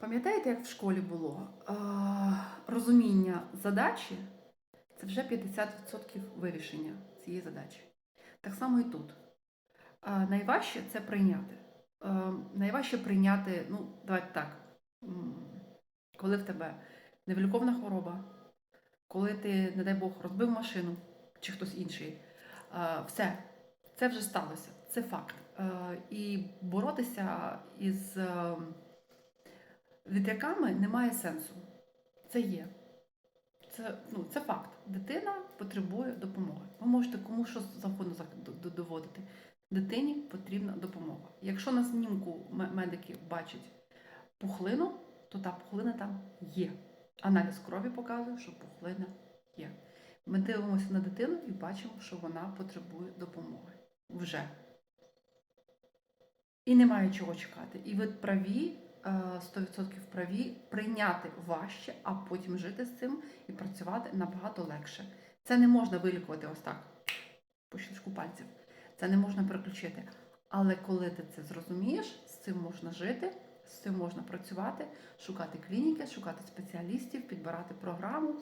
Пам'ятаєте, як в школі було? Е, Розуміння задачі це вже 50% вирішення цієї задачі. Так само і тут. Е, Найважче це прийняти. Е, Найважче прийняти, ну, давайте так, коли в тебе невиліковна хвороба, коли ти, не дай Бог, розбив машину чи хтось інший, е, все, це вже сталося, це факт. Е, І боротися із е, вітряками немає сенсу. Це є. Це, ну, це факт. Дитина потребує допомоги. Ви можете кому що завгодно зак- д- д- доводити. Дитині потрібна допомога. Якщо на знімку ме- медики бачать пухлину, то та пухлина там є. Аналіз крові показує, що пухлина є. Ми дивимося на дитину і бачимо, що вона потребує допомоги. Вже. І немає чого чекати. І ви праві, 100% праві, прийняти важче, а потім жити з цим і працювати набагато легше. Це не можна вилікувати ось так, по щелчку пальців. Це не можна переключити. Але коли ти це зрозумієш, з цим можна жити, з цим можна працювати, шукати клініки, шукати спеціалістів, підбирати програму,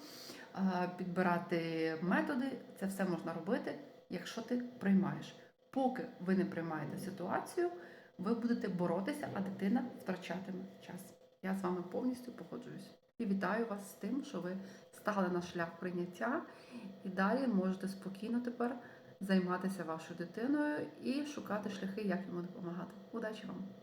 е, підбирати методи. Це все можна робити, якщо ти приймаєш. Поки ви не приймаєте ситуацію, ви будете боротися, а дитина втрачатиме час. Я з вами повністю погоджуюсь. І вітаю вас з тим, що ви стали на шлях прийняття і далі можете спокійно тепер займатися вашою дитиною і шукати шляхи, як йому допомагати. Удачі вам!